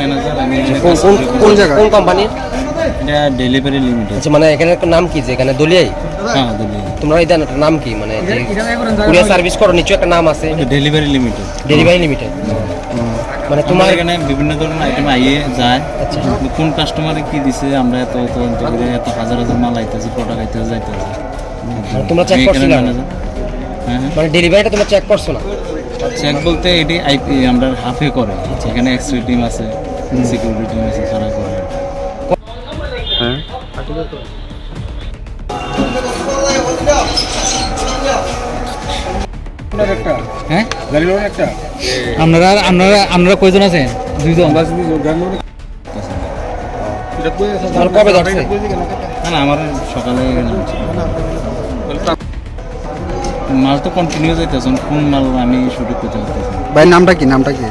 Manager আমি কোন কোন কোন জায়গা? কোন কোম্পানির এটা ডেলিভারি লিমিটেড আচ্ছা মানে এখানে একটা নাম কি যে এখানে দলিয়াই? হ্যাঁ ডেলিভারি তোমরা এই দেন নাম কি? মানে যে কুরিয়ার সার্ভিস করো নিচে একটা নাম আছে। ডেলিভারি লিমিটেড ডেলিভারি লিমিটেড মানে তোমার এখানে বিভিন্ন ধরনের আইটেম আইয়ে যায়। আচ্ছা। কোন কাস্টমারে কি দিছে আমরা এত এত অন্ত করে এত হাজার হাজার মাল আইতেছে প্রোডাক্ট আইতেছে যাইতেছে। মানে তোমরা চেক করছ না হ্যাঁ হ্যাঁ। মানে ডেলিভারিটা তোমরা চেক করছ না? চেক বলতে এটি আইপি আমরা হাফে করে এখানে এক্সরে টিম আছে সিকিউরিটি টিম আছে তারা করে। হ্যাঁ? হ্যাঁ? আপনারা আপনারা আপনারা কয়জন আছেন দুইজন? কবে না না আমার সকালে মাল তো কন্টিনিউ যাইতেছেন কোন মাল আমি শুরু করতে পারতেছি ভাই নামটা কি? নামটা কি?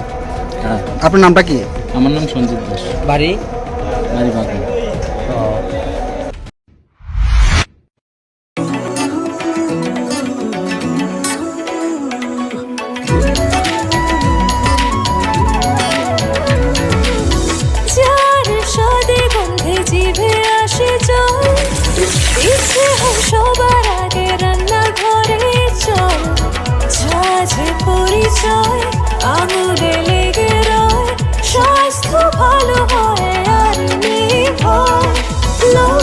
হ্যাঁ। আপনার নামটা কি? আমার নাম সঞ্জিত দাস। বাড়ি? বাড়ি বাগা